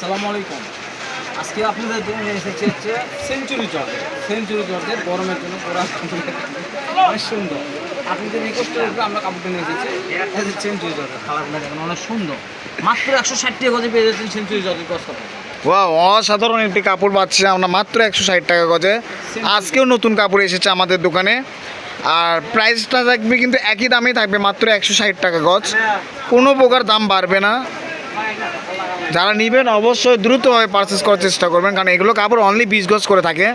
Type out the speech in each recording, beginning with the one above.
আসসালামু আলাইকুম। আজকে আপনাদের জন্য নিয়ে এসেছি হচ্ছে সেঞ্চুরি জর্জের সেঞ্চুরি জর্জের গরমের জন্য ওরা অনেক সুন্দর। আপনাদের রিকোয়েস্টের উপরে আমরা কাপড়টা নিয়ে এসেছি। সেঞ্চুরি জর্জের কালারগুলো দেখেন অনেক সুন্দর। মাত্র একশো ষাট টাকা গজে পেয়ে যাচ্ছেন সেঞ্চুরি কাপড়। ওয়া অসাধারণ একটি কাপড় পাচ্ছি আমরা মাত্র একশো ষাট টাকা গজে। আজকেও নতুন কাপড় এসেছে আমাদের দোকানে। আর প্রাইসটা থাকবে কিন্তু একই দামেই থাকবে মাত্র একশো ষাট টাকা গজ। কোনো প্রকার দাম বাড়বে না। যারা নেবেন অবশ্যই দ্রুতভাবে পারচেস করার চেষ্টা করবেন কারণ এগুলো কাপড় অনলি বিশ গজ করে থাকে।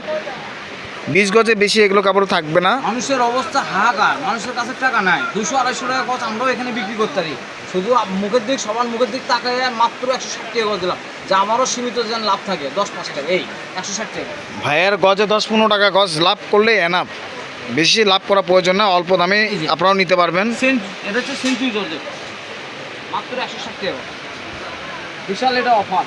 বিশ গজে বেশি এগুলো কাপড় থাকবে না। মানুষের অবস্থা হাহাকার মানুষের কাছে টাকা নাই। দুশো আড়াইশো টাকা গজ আমরাও এখানে বিক্রি করতে পারি। শুধু মুখের দিক সবার মুখের দিক তাকায় মাত্র একশো ষাট টাকা গজ দিলাম। যা আমারও সীমিত যেন লাভ থাকে দশ পাঁচ টাকা এই একশো ষাট টাকা। ভাইয়ের গজে দশ পনেরো টাকা গজ লাভ করলে এনাফ বেশি লাভ করা প্রয়োজন না অল্প দামে আপনারাও নিতে পারবেন। এটা হচ্ছে সেঞ্চুরি মাত্র একশো ষাট টাকা বিশাল এটা অফার।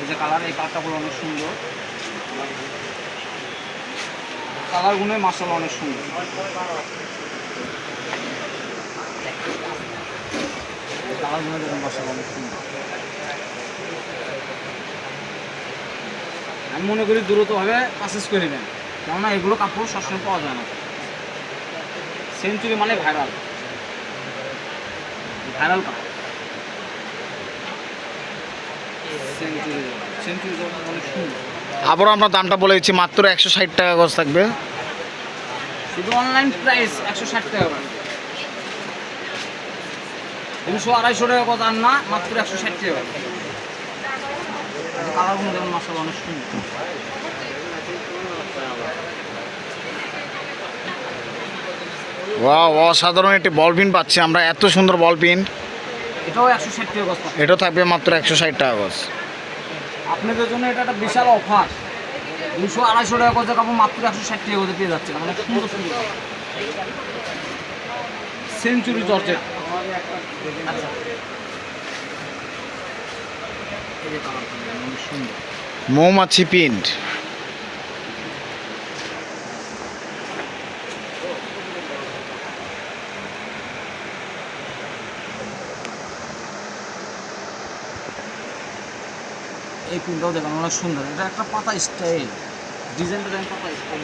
এই যে কালার, এই কালারটা অনেক সুন্দর। কালার গুনে মাসাল অনেক সুন্দর। কালার গুনে দেখুন মাসাল অনেক সুন্দর। আমি মনে করি দ্রুতভাবে পারচেস করে নেবেন কেননা এগুলো কাপড় সবসময় পাওয়া যায় না। সেঞ্চুরি মানে ভাইরাল ভাইরাল কাপড় সেঞ্চুরি সেঞ্চুরি অনেক সুন্দর আবারও আমরা দামটা বলে দিচ্ছি মাত্র একশো ষাট টাকা গজ থাকবে। শুধু অনলাইন প্রাইস একশো ষাট টাকা দুশো আড়াইশো টাকা কথা আর না মাত্র একশো ষাট টাকা কালারগুলো যেমন মাসাল অনেক সুন্দর। ওয়া অসাধারণ একটি বল পিন পাচ্ছি আমরা এত সুন্দর বল পিন এটাও একশো ষাট টাকা কথা এটা থাকবে মাত্র একশো ষাট টাকা গজ। আপনাদের জন্য এটা একটা বিশাল অফার দুশো আড়াইশো টাকা করে কাপড় মাত্র একশো ষাট টাকা করে পেয়ে যাচ্ছে মানে সুন্দর সুন্দর। সেঞ্চুরি জর্জেট আচ্ছা। মৌমাছি প্রিন্ট এই প্রিন্টটাও দেখেন অনেক সুন্দর। এটা একটা পাতা স্টাইল ডিজাইনটা দেখেন, পাতা স্টাইল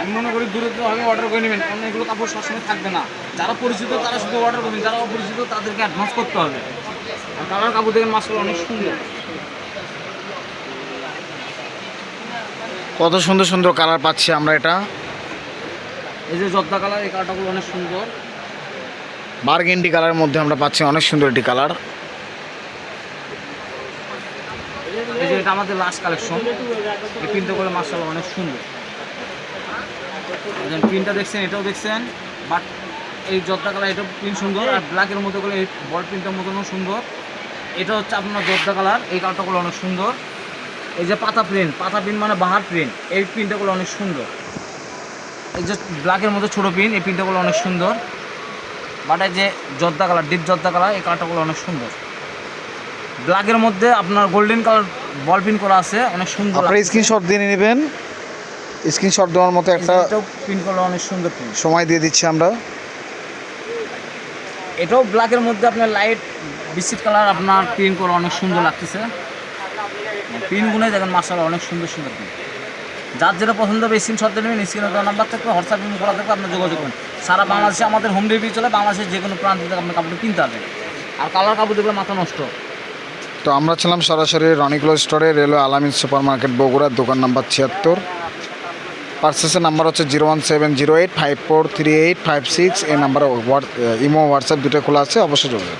আমি মনে করি দূরে দূরত্বভাবে অর্ডার করে নেবেন, কারণ এগুলো কাপড় সবসময় থাকবে না। যারা পরিচিত, তারা শুধু অর্ডার করবেন, যারা অপরিচিত, তাদেরকে অ্যাডভান্স করতে হবে। আর কালার কাপড় দেখেন মাসগুলো অনেক সুন্দর। কত সুন্দর সুন্দর কালার পাচ্ছি আমরা এটা। এই যে জর্দা কালার এই কালারটাগুলো অনেক সুন্দর। বার্গেন্ডি কালারের মধ্যে আমরা পাচ্ছি অনেক সুন্দর একটি কালার। এই যে এটা আমাদের লাস্ট কালেকশন এই প্রিন্টটা করে মার্শাল অনেক সুন্দর। প্রিন্টটা দেখছেন এটাও দেখছেন বাট এই জর্দা কালার এটাও প্রিন্ট সুন্দর আর ব্ল্যাকের মধ্যে করে এই বল প্রিন্টের মতনও সুন্দর। এটা হচ্ছে আপনার জর্দা কালার এই কালারটা গুলো অনেক সুন্দর। এই যে পাতা প্রিন্ট পাতা প্রিন্ট মানে বাহার প্রিন্ট। এই প্রিন্টগুলো অনেক সুন্দর। এই যে ব্ল্যাকের মধ্যে ছোটো প্রিন্ট এই প্রিন্টগুলো অনেক সুন্দর। বাট এই যে জর্দা কালার ডিপ জর্দা কালার এই কালারটা গুলো অনেক সুন্দর। ব্ল্যাকের মধ্যে আপনার গোল্ডেন কালার বল প্রিন্ট করা আছে অনেক সুন্দর আপনারা স্ক্রিনশট দিয়ে নেবেন। স্ক্রিনশট দেওয়ার মতো একটা প্রিন্ট করা অনেক সুন্দর প্রিন্ট সময় দিয়ে দিচ্ছি আমরা। এটাও ব্ল্যাকের মধ্যে আপনার লাইট বিস্কিট কালার আপনার প্রিন্ট করা অনেক সুন্দর লাগতেছে। প্রিন্টগুলোই দেখেন মাসাল অনেক সুন্দর সুন্দর প্রিন্ট যার যেটা পছন্দ হবে স্ক্রিনশট নেবেন স্ক্রিনে দেওয়া নাম্বার থাকবে হোয়াটসঅ্যাপ লিঙ্ক করা থাকবে আপনার যোগাযোগ করুন। সারা বাংলাদেশে, আমাদের হোম ডেলিভারি চলে, বাংলাদেশের যে কোনো প্রান্ত থেকে আপনি কাপড় কিনতে পারবেন আর কালার কাপড় দেখলে মাথা নষ্ট। তো আমরা ছিলাম সরাসরি রনিকুলো স্টোরে রেলওয়ে আলামিন সুপার মার্কেট বগুড়ার দোকান নাম্বার ছিয়াত্তর। পার্সেসের নাম্বার হচ্ছে zero one seven zero eight five four three eight five six এই নাম্বারে ইমো হোয়াটসঅ্যাপ দুটো খোলা আছে, অবশ্যই যোগাযোগ।